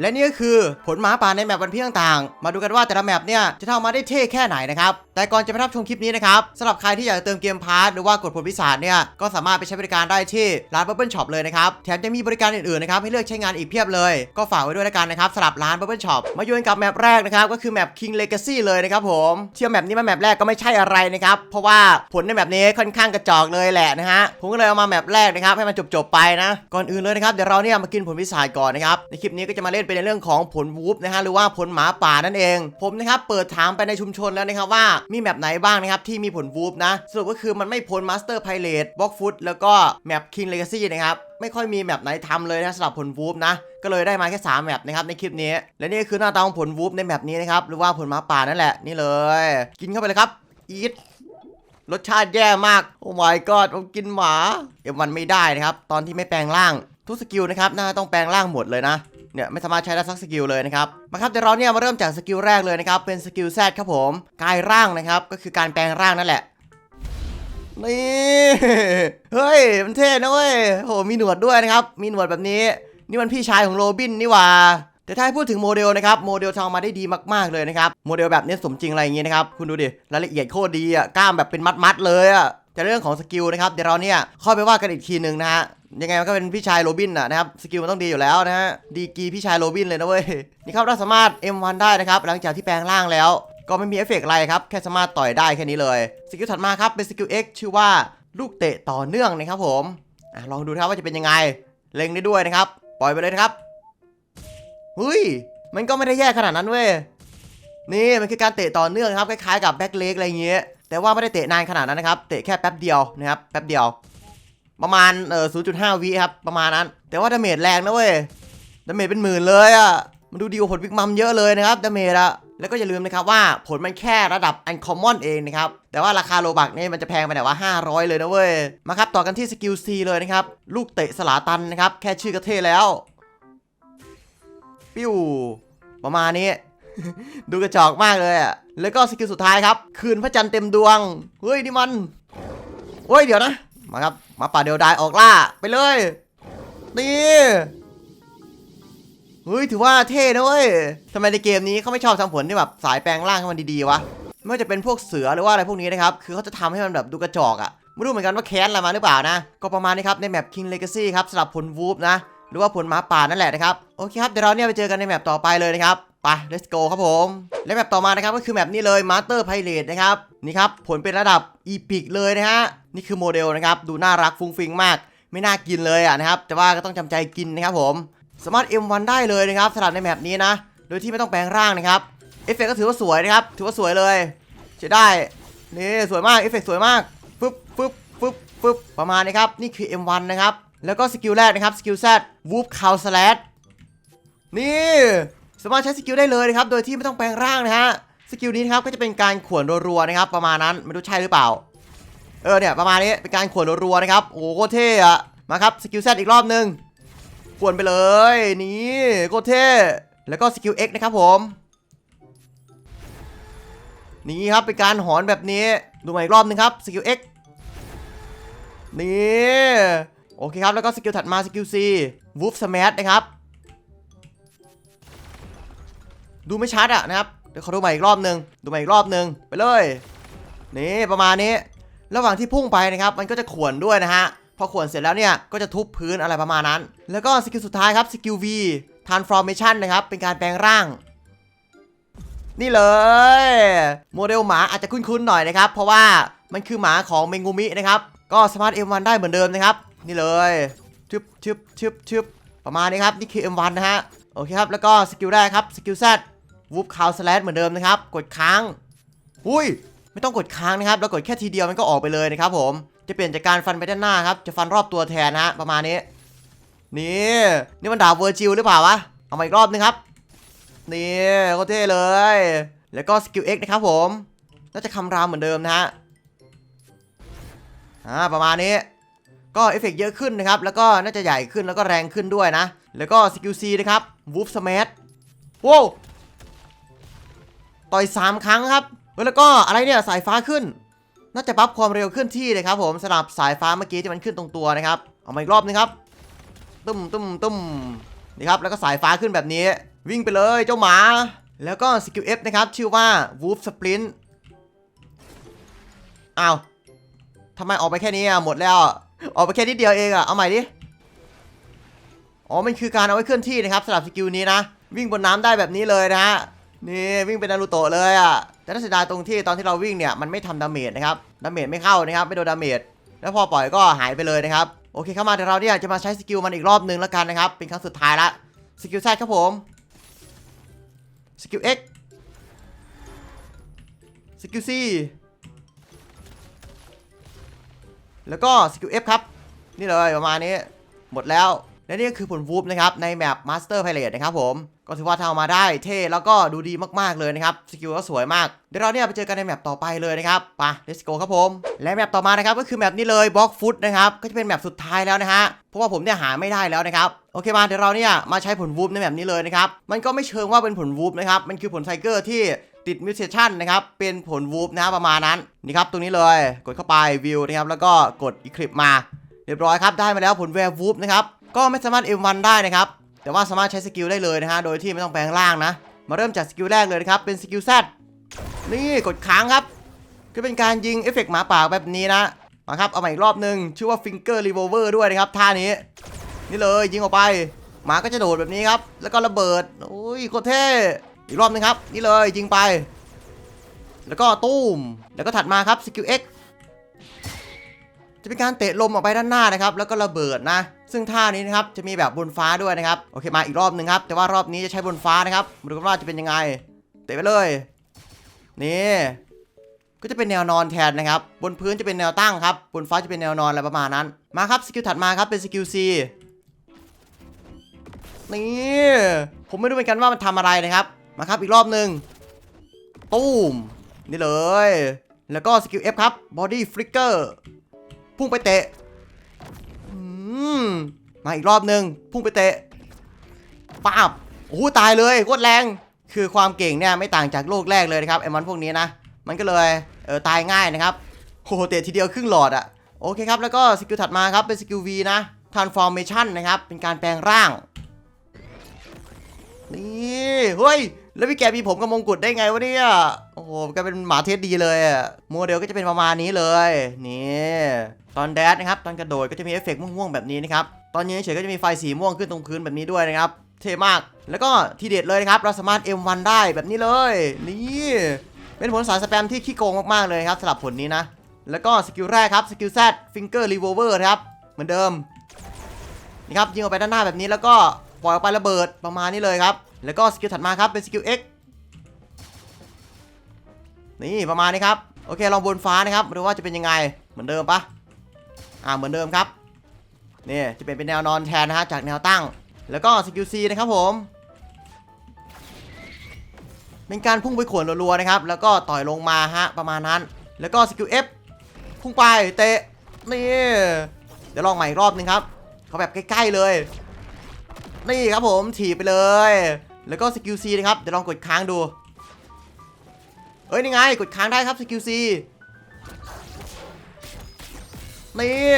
และนี่ก็คือผลหมาป่าในแมปวันพีต่างๆมาดูกันว่าแต่ละแมปเนี่ยจะทำมาได้เท่แค่ไหนนะครับ แต่ก่อนจะไปรับชมคลิปนี้นะครับสำหรับใครที่อยากจะเติมเกมพาร์ทหรือว่ากดผลพิศาจเนี่ยก็สามารถไปใช้บริการได้ที่ร้าน Bubble Shop เลยนะครับ แถมยังมีบริการอื่นๆนะครับให้เลือกใช้งานอีกเพียบเลย ก็ฝากไว้ด้วยแล้วกันนะครับสำหรับร้าน Bubble Shop มาโยนกับแมปแรกนะครับก็คือแมป King Legacy เลยนะครับผมเชื่อแมปนี้มาแมปแรกก็ไม่ใช่อะไรนะครับเพราะว่าผลในแมปนี้ค่อนข้างกระจอกเลยแหละนะฮะผมก็เลยเอามาแมปแรกนะครับให้มันจบๆไปนะก่อนอื่นเลยนะครับเดี๋ยวเราเนี่ยมากินผลพิศาจก่อนนะครับในคลิปนี้ก็จะมาเล่นเป็นในเรื่องของผลวูฟนะฮะหรือว่าผลหมาป่านั่นเอง ผมนะครับเปิดถามไปในชุมชนแล้วนะครับว่ามีแมปไหนบ้างนะครับที่มีผลวูฟนะสรุปก็คือมันไม่พ้นมาสเตอร์ไพเรตบล็อกฟุตแล้วก็แมปคิงเลกาซี่นะครับไม่ค่อยมีแมปไหนทำเลยนะสำหรับผลวูฟนะก็เลยได้มาแค่ 3 แมปนะครับในคลิปนี้ และนี่คือหน้าตาของผลวูฟในแมปนี้นะครับหรือว่าผลหมาป่านั่นแหละนี่เลย กินเข้าไปเลยครับอีทรสชาติแย่มาก โอ้ my god ผมกินหมาเอ็มวันไม่ได้นะครับ ตอนที่ไม่แปลงร่าง ทุกสกิลนะครับน่าจะต้องแปลงร่างหมดเลยนะเนี่ยไม่สามารถใช้ได้สักสกิลเลยนะครับมาครับเดี๋ยวเราเนี่ยมาเริ่มจากสกิลแรกเลยนะครับเป็นสกิลแซดครับผมกายร่างนะครับก็คือการแปลงร่างนั่นแหละนี่เฮ้ยมันเท่นะเว้ยโหมีหนวดด้วยนะครับมีหนวดแบบนี้ นี่มันพี่ชายของโรบินนี่ว่าแต่ถ้าพูดถึงโมเดลนะครับโมเดลทำออกมาได้ดีมากๆเลยนะครับโมเดลแบบนี้สมจริงอะไรอย่างงี้นะครับคุณดูดิรายละเอียดโคตรดีอะกล้ามแบบเป็นมัดๆเลยอะแต่เรื่องของสกิลนะครับเดี๋ยวเราเนี่ยเข้าไปว่ากันอีกทีหนึ่งนะฮะ ยังไงมันก็เป็นพี่ชายโรบินอะนะครับสกิลมันต้องดีอยู่แล้วนะฮะดีกรีพี่ชายโรบินเลยนะเว้ยนี่ครับเราสามารถ M1 ได้นะครับหลังจากที่แปลงร่างแล้ว ก็ไม่มีเอฟเฟกต์อะไรครับแค่สามารถต่อยได้แค่นี้เลยสกิลถัดมาครับเป็นสกิล X ชื่อว่าลูกเตะต่อเนื่องนะครับผมอลองดูครับว่าจะเป็นยังไงเล็งได้ด้วยนะครับ ปล่อยไปเลยนะครับเฮ้ยมันก็ไม่ได้แย่ขนาดนั้นเว้ยนี่มันคือการเตะต่อเนื่องครับคล้ายๆกับแบ็กเล็กอะไรอย่างเงี้ยแต่ว่าไม่ได้เตะนานขนาดนั้นนะครับ เตะแค่แป๊บเดียวนะครับ แป๊บเดียว ประมาณเออ0.5วิครับประมาณนั้น แต่ว่าดาเมจแรงนะเว้ยดาเมจเป็นหมื่นเลยอะ่ะมันดูดีกว่าผลวิกมัมเยอะเลยนะครับดาเมจอะแล้วก็อย่าลืมนะครับว่าผลมันแค่ระดับอันคอมมอนเองนะครับ แต่ว่าราคาโลบักนี่มันจะแพงไปแต่ว่า 500 เลยนะเว้ย มาครับ ต่อกันที่สกิล C เลยนะครับ ลูกเตะสลาตันนะครับ แค่ชื่อก็เท่แล้ว ปิ้ว ประมาณนี้ ดูกระจอกมากเลยอะแล้วก็สกิลสุดท้ายครับ คืนพระจันทร์เต็มดวง เฮ้ย นี่มันเฮ้ย เดี๋ยวนะ มาครับมาป่าเดียวดายออกล่าไปเลยนี่เฮ้ยถือว่าเท่นะเว้ยทำไมในเกมนี้เขาไม่ชอบทำผลที่แบบสายแปลงร่างให้มันดีๆวะไม่ว่าจะเป็นพวกเสือหรือว่าอะไรพวกนี้นะครับคือเขาจะทำให้มันแบบดูกระจอกอะ่ะไม่รู้เหมือนกันว่าแค้นอะไรมาหรือเปล่านะ ก็ประมาณนี้ครับในแมป King Legacy ครับสำหรับผลวูฟนะหรือว่าผลหมาป่านั่นแหละนะครับโอเคครับเดี๋ยวเราเนี่ยไปเจอกันในแมปต่อไปเลยนะครับไป let's go ครับผม และแมปต่อมานะครับก็คือแมปนี้เลย Master Pirate นะครับ นี่ครับผลเป็นระดับ Epic เลยนะฮะนี่คือโมเดลนะครับดูน่ารักฟุ้งฟิงมาก ไม่น่ากินเลยอะนะครับแต่ว่าก็ต้องจำใจกินนะครับผมสามารถ M1 ได้เลยนะครับสำหรับในแมปนี้นะ โดยที่ไม่ต้องแปลงร่างนะครับเอฟเฟกต์ก็ถือว่าสวยนะครับถือว่าสวยเลยใช้ได้นี่สวยมากเอฟเฟกต์สวยมากฟึบฟึบฟึบฟึบประมาณนี้ครับนี่คือ M1 นะครับแล้วก็สกิลแรกนะครับสกิล Z Whoop Cow Slash นี่สามารถใช้สกิลได้เลยนะครับโดยที่ไม่ต้องแปลงร่างนะฮะ สกิลนี้นะครับก็จะเป็นการข่วนรัวๆนะครับ ประมาณนั้นไม่รู้ใช่หรือเปล่า เออเนี่ยประมาณนี้เป็นการข่วนรัวๆนะครับโอ้โหโคเท่อะมาครับสกิล Z อีกรอบหนึงข่วนไปเลยนี่โคเท่แล้วก็สกิล X นะครับผมนี่ครับเป็นการหอนแบบนี้ดูใหม่อีกรอบหนึงครับสกิล X นี่โอเคครับแล้วก็สกิลถัดมาสกิล C Wolf Smash นะครับดูไม่ชัดอะนะครับ เดี๋ยวขอดูใหม่อีกรอบหนึ่งดูใหม่อีกรอบหนึ่งไปเลย นี่ประมาณนี้ ระหว่างที่พุ่งไปนะครับ มันก็จะข่วนด้วยนะฮะ พอข่วนเสร็จแล้วเนี่ย ก็จะทุบพื้นอะไรประมาณนั้น แล้วก็สกิลสุดท้ายครับ สกิล V Transformation นะครับ เป็นการแปลงร่าง นี่เลย โมเดลหมาอาจจะคุ้นๆหน่อยนะครับ เพราะว่ามันคือหมาของเมงูมินะครับ ก็สามารถ M1 ได้เหมือนเดิมนะครับ นี่เลยชึบชึบชึบชึบประมาณนี้ครับ นี่คือ M1 นะฮะ โอเคครับ แล้วก็สกิลแรกครับ สกิลแซ Z Whoop Cow Slash เหมือนเดิมนะครับ กดค้างอุ้ย ไม่ต้องกดค้างนะครับ แล้วกดแค่ทีเดียวมันก็ออกไปเลยนะครับผมจะเปลี่ยนจากการฟันไปด้านหน้าครับ จะฟันรอบตัวแทนฮะประมาณนี้ นี่ นี่มันดาบเวอร์จิลหรือเปล่าวะ เอามาอีกรอบนึงครับ นี่โคตรเท่เลย แล้วก็สกิล X นะครับผม น่าจะคำรามเหมือนเดิมนะฮะ อ่าประมาณนี้ ก็เอฟเฟกต์เยอะขึ้นนะครับ แล้วก็น่าจะใหญ่ขึ้นแล้วก็แรงขึ้นด้วยนะ แล้วก็สกิล C นะครับ Wolf Smash โว้ ต่อย 3 ครั้งครับเฮ้ยแล้วก็อะไรเนี่ยสายฟ้าขึ้น น่าจะปรับความเร็วขึ้นที่เลยครับผมสำหรับสายฟ้าเมื่อกี้ที่มันขึ้นตรงตัวนะครับ เอามาอีกรอบนึงครับ ตุ้มตุ้มตุ้มนี่ครับ แล้วก็สายฟ้าขึ้นแบบนี้ วิ่งไปเลยเจ้าหมา แล้วก็สกิล F นะครับ ชื่อว่า Wolf Sprint อ้าวทำไมออกไปแค่นี้อะหมดแล้ว ออกไปแค่นิดเดียวเองอะเอาใหม่ดิอ๋อมันคือการเอาไว้เคลื่อนที่นะครับสำหรับสกิลนี้นะ วิ่งบนน้ำได้แบบนี้เลยนะฮะ นี่วิ่งเป็นนารูโตะเลยอะแต่น่าเสียดายตรงที่ตอนที่เราวิ่งเนี่ยมันไม่ทำดาเมจนะครับดาเมจไม่เข้านะครับไม่โดนดาเมจแล้วพอปล่อยก็หายไปเลยนะครับโอเคเข้ามาเดี๋ยวเราเนี่ยจะมาใช้สกิลมันอีกรอบหนึ่งแล้วกันนะครับเป็นครั้งสุดท้ายละสกิลแซครับผมสกิล X สกิล C แล้วก็สกิล F ครับ นี่เลยประมาณนี้ หมดแล้ว และนี่ก็คือผลวูฟนะครับในแมป Master Pilot นะครับผม ก็ถือว่าทำมาได้เท่แล้วก็ดูดีมากๆเลยนะครับ สกิลก็สวยมาก เดี๋ยวเราเนี่ยไปเจอกันในแมปต่อไปเลยนะครับไป let's go ครับผม และแมปต่อมานะครับก็คือแมปนี้เลย Block Foot นะครับ ก็จะเป็นแมปสุดท้ายแล้วนะฮะ เพราะว่าผมเนี่ยหาไม่ได้แล้วนะครับ โอเคมาเดี๋ยวเราเนี่ยมาใช้ผลวูฟในแมปนี้เลยนะครับ มันก็ไม่เชิงว่าเป็นผลวูฟนะครับ มันคือผลไซเกอร์ที่ติดมิวเทชันนะครับ เป็นผลวูฟนะประมาณนั้น นี่ครับตรงนี้เลย กดเข้าไปวิวนะครับ แล้วก็กดอีคลิปมา เรียบร้อยครับ ได้มาแล้วผลแวร์วูฟนะครับ ก็ไม่สามารถ M1 ได้นะครับ แต่ว่าสามารถใช้สกิลได้เลยนะฮะ โดยที่ไม่ต้องแปลงร่างนะ มาเริ่มจากสกิลแรกเลยนะครับ เป็นสกิล Z นี่กดค้างครับ ก็เป็นการยิงเอฟเฟกต์หมาป่าแบบนี้นะ มาครับ เอาใหม่อีกรอบหนึ่งชื่อว่า Finger Revolver ด้วยนะครับ ท่านี้ นี่เลยยิงออกไป หมาก็จะโดดแบบนี้ครับ แล้วก็ระเบิด โอ้ยโคตรเท่ อีกรอบหนึงครับ นี่เลยยิงไป แล้วก็ตุ้ม แล้วก็ถัดมาครับสกิล X จะเป็นการเตะลมออกไปด้านหน้านะครับ แล้วก็ระเบิดนะ ซึ่งท่านี้นะครับจะมีแบบบนฟ้าด้วยนะครับโอเคมาอีกรอบหนึ่งครับแต่ว่ารอบนี้จะใช้บนฟ้านะครับมาดูกันว่าจะเป็นยังไง เตะไปเลย นี่ก็จะเป็นแนวนอนแทนนะครับ บนพื้นจะเป็นแนวตั้งครับ บนฟ้าจะเป็นแนวนอนอะไรประมาณนั้น มาครับสกิลถัดมาครับเป็นสกิล C นี่ผมไม่รู้เหมือนกันว่ามันทำอะไรนะครับ มาครับอีกรอบหนึ่งตู้มนี่เลย แล้วก็สกิล F ครับ Body Flicker พุ่งไปเตะ มมาอีกรอบหนึ่งพุ่งไปเตะป้าบโอ้โหตายเลยโคตรแรง คือความเก่งเนี่ยไม่ต่างจากโลกแรกเลยนะครับไอ้มันพวกนี้นะ มันก็เลยเออตายง่ายนะครับโอ้โหเตะทีเดียวครึ่งหลอดอะโอเคครับ แล้วก็สกิลถัดมาครับ เป็นสกิล V นะ Transformation นะครับ เป็นการแปลงร่าง นี่ เฮ้ย แล้วพี่แกมีผมกับมงกุฎได้ไงวะเนี่ย โอ้โหแกเป็นหมาเทสดีเลยโมเดลก็จะเป็นประมาณนี้เลย นี่ ตอนแดดนะครับ ตอนกระโดดก็จะมีเอฟเฟกต์ม่วงๆแบบนี้นะครับ ตอนยืนเฉยๆก็จะมีไฟสีม่วงขึ้นตรงพื้นแบบนี้ด้วยนะครับ เท่มาก แล้วก็ทีเด็ดเลยนะครับ เราสามารถ M1 ได้แบบนี้เลย นี่ เป็นผลสายสแปมที่ขี้โกงมากๆเลยครับสำหรับผลนี้นะ แล้วก็สกิลแรกครับ สกิล Z Finger Revolver นะครับ เหมือนเดิม นี่ครับยิงออกไปด้านหน้าแบบนี้แล้วก็ปล่อยออกไประเบิดประมาณนี้เลยครับ แล้วก็สกิลถัดมาครับเป็นสกิล X นี่ประมาณนี้ครับ โอเคลองบนฟ้านะครับมาดูว่าจะเป็นยังไงเหมือนเดิมปะอ่าเหมือนเดิมครับนี่จะเป็นเป็นแนวนอนแทนนะฮะจากแนวตั้ง แล้วก็สกิล C นะครับผมเป็นการพุ่งไปขวนรัวๆนะครับ แล้วก็ต่อยลงมาฮะประมาณนั้น แล้วก็สกิล F พุ่งไปเตะนี่เดี๋ยวลองใหม่อีกรอบหนึงครับเขาแบบใกล้ๆเลย นี่ครับผมถีบไปเลย แล้วก็สกิล C นะครับเดี๋ยวลองกดค้างดู เอ้ยนี่ไงกดค้างได้ครับสกิล C นี่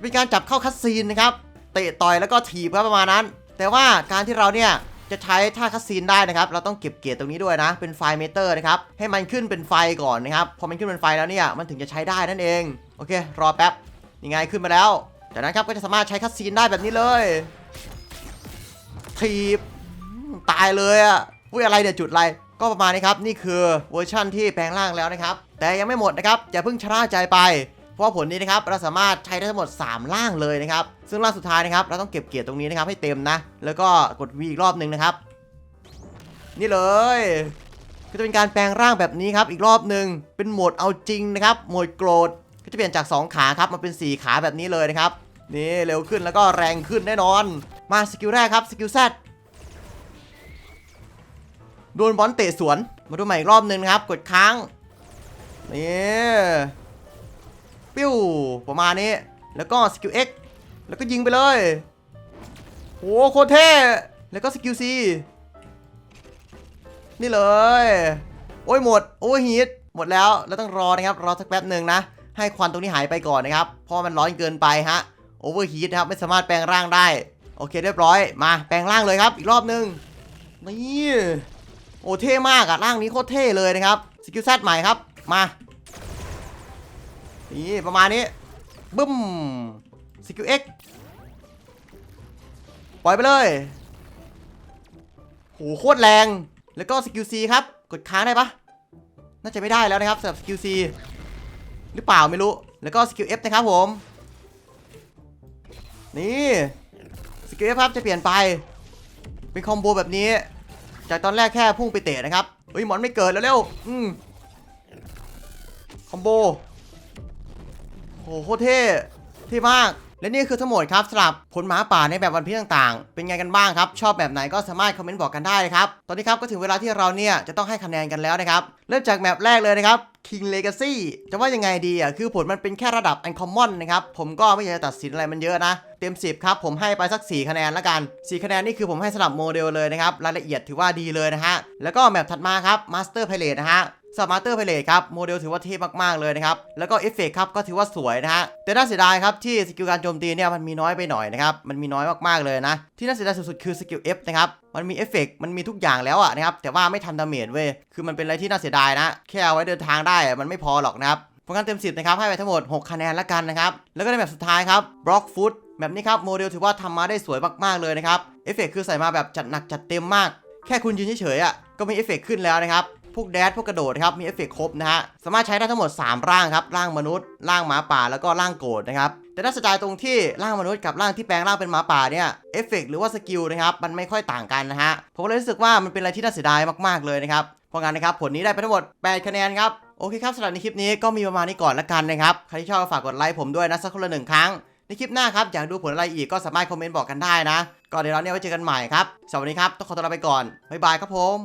เป็นการจับเข้าคัดซีนนะครับ เตะต่อยแล้วก็ถีบครับประมาณนั้น แต่ว่าการที่เราเนี่ยจะใช้ท่าคัดซีนได้นะครับ เราต้องเก็บเกียรติตรงนี้ด้วยนะ เป็นไฟเมเตอร์นะครับ ให้มันขึ้นเป็นไฟก่อนนะครับ พอมันขึ้นเป็นไฟแล้วเนี่ย มันถึงจะใช้ได้นั่นเอง โอเค รอแป๊บ ยังไงขึ้นมาแล้ว จากนั้นครับก็จะสามารถใช้คัดซีนได้แบบนี้เลย ถีบ ตายเลยอะอุ้ยอะไรเนี่ยวจุดอะไร ก็ประมาณนี้ครับ นี่คือเวอร์ชั่นที่แปลงร่างแล้วนะครับ แต่ยังไม่หมดนะครับอย่าเพิ่งชะล่าใจไป เพราะว่าผลนี้นะครับเราสามารถใช้ได้ทั้งหมด3ร่างเลยนะครับ ซึ่งร่างสุดท้ายนะครับเราต้องเก็บเกียรติตรงนี้นะครับให้เต็มนะ แล้วก็กด V อีกรอบหนึ่งนะครับ นี่เลยก็จะเป็นการแปลงร่างแบบนี้ครับอีกรอบหนึ่งเป็นโหมดเอาจริงนะครับโหมดโกรธก็จะเปลี่ยนจาก 2 ขาครับมาเป็น 4 ขาแบบนี้เลยนะครับนี่เร็วขึ้นแล้วก็แรงขึ้นแน่นอน มาสกิลแรกครับสกิลแซด โดนบอลเตะสวน มาดูใหม่อีกรอบหนึ่งนะครับ กดค้าง นี่ปิ้วประมาณนี้ แล้วก็สกิล X แล้วก็ยิงไปเลยโหโคตรเท่ แล้วก็สกิล C นี่เลย โอ้ยหมด โอ้ยฮีทหมดแล้ว แล้วต้องรอนะครับ รอสักแป๊บหนึ่งนะ ให้ควันตรงนี้หายไปก่อนนะครับ เพราะมันร้อนเกินไปฮะ โอเวอร์ฮีทนะครับ ไม่สามารถแปลงร่างได้ โอเคเรียบร้อย มาแปลงร่างเลยครับ อีกรอบหนึ่งนี่ โอ้เท่มากอะร่างนี้โคตรเท่เลยนะครับสกิลแซดใหม่ครับมานี่ประมาณนี้บึ้มสกิลเอ็กปล่อยไปเลยโหโคตรแรงแล้วก็สกิลซีครับกดค้างได้ปะน่าจะไม่ได้แล้วนะครับสำหรับสกิลซีหรือเปล่าไม่รู้แล้วก็สกิลเอฟนะครับผมนี่สกิลเอฟครับจะเปลี่ยนไปเป็นคอมโบแบบนี้ จากตอนแรกแค่พุ่งไปเตะนะครับเฮ้ยหมอนไม่เกิดแล้วเร็วอืมคอมโบโหโคตรเท่เท่มาก และนี่คือทั้งหมดครับสำหรับผลหมาป่าในแบบวันพีชต่างๆ เป็นไงกันบ้างครับ ชอบแบบไหนก็สามารถคอมเมนต์บอกกันได้นะครับ ตอนนี้ครับก็ถึงเวลาที่เราเนี่ยจะต้องให้คะแนนกันแล้วนะครับ เริ่มจากแมปแรกเลยนะครับ King Legacy จะว่ายังไงดีอะคือผลมันเป็นแค่ระดับ Uncommon นะครับ ผมก็ไม่อยากจะตัดสินอะไรมันเยอะนะ เต็ม 10 ครับ ผมให้ไปสัก 4 คะแนนละกัน 4 คะแนนนี่คือผมให้สำหรับโมเดลเลยนะครับ รายละเอียดถือว่าดีเลยนะฮะ แล้วก็แมปถัดมาครับ Master Pilot นะฮะ สมาร์เตอร์ไพเลทครับโมเดลถือว่าเท่มากๆเลยนะครับ แล้วก็เอฟเฟกครับก็ถือว่าสวยนะฮะ แต่น่าเสียดายครับที่สกิลการโจมตีเนี่ยมันมีน้อยไปหน่อยนะครับ มันมีน้อยมากๆเลยนะ ที่น่าเสียดายสุดๆคือสกิล F นะครับ มันมีเอฟเฟกมันมีทุกอย่างแล้วอะนะครับ แต่ว่าไม่ทำดาเมจเว้ย คือมันเป็นอะไรที่น่าเสียดายนะ แค่เอาไว้เดินทางได้มันไม่พอหรอกนะครับเพราะงั้นเต็ม 10 นะครับ ให้ไปทั้งหมด 6 คะแนนละกันนะครับ แล้วก็ในแบบสุดท้ายครับบล็อกฟุตแบบนี้ครับโมเดลถือว่าทำมาได้สวยมากๆเลยนะครับเอฟเฟกคือใส่มาแบบจัดหนักจัดเต็มมาก แค่คุณยืนเฉยๆอะก็มีเอฟเฟกขึ้นแล้วนะครับ พวกแดดพวกกระโดดครับมีเอฟเฟกต์ครบนะฮะสามารถใช้ได้ทั้งหมด 3 ร่างครับร่างมนุษย์ร่างหมาป่าแล้วก็ร่างโกรธนะครับแต่น่าเสียดายตรงที่ร่างมนุษย์กับร่างที่แปลงร่างเป็นหมาป่าเนี่ยเอฟเฟกต์หรือว่าสกิลนะครับมันไม่ค่อยต่างกันนะฮะผมเลยรู้สึกว่ามันเป็นอะไรที่น่าเสียดายมากๆเลยนะครับเพราะงั้นนะครับผลนี้ได้ไปทั้งหมด 8 คะแนนครับโอเคครับสำหรับในคลิปนี้ก็มีประมาณนี้ก่อนละกันนะครับใครที่ชอบก็ฝากกดไลค์ผมด้วยนะสักคนละหนึ่งครั้งในคลิปหน้าครับอยากดูผลอะไรอีกก็สามารถคอมเมนต์บอกกันได้นะก็เดี๋ยวเราเนี่ยไว้เจอกันใหม่ครับสวัสดีครับต้องขอตัวลาไปก่อนบ๊ายบายครับผม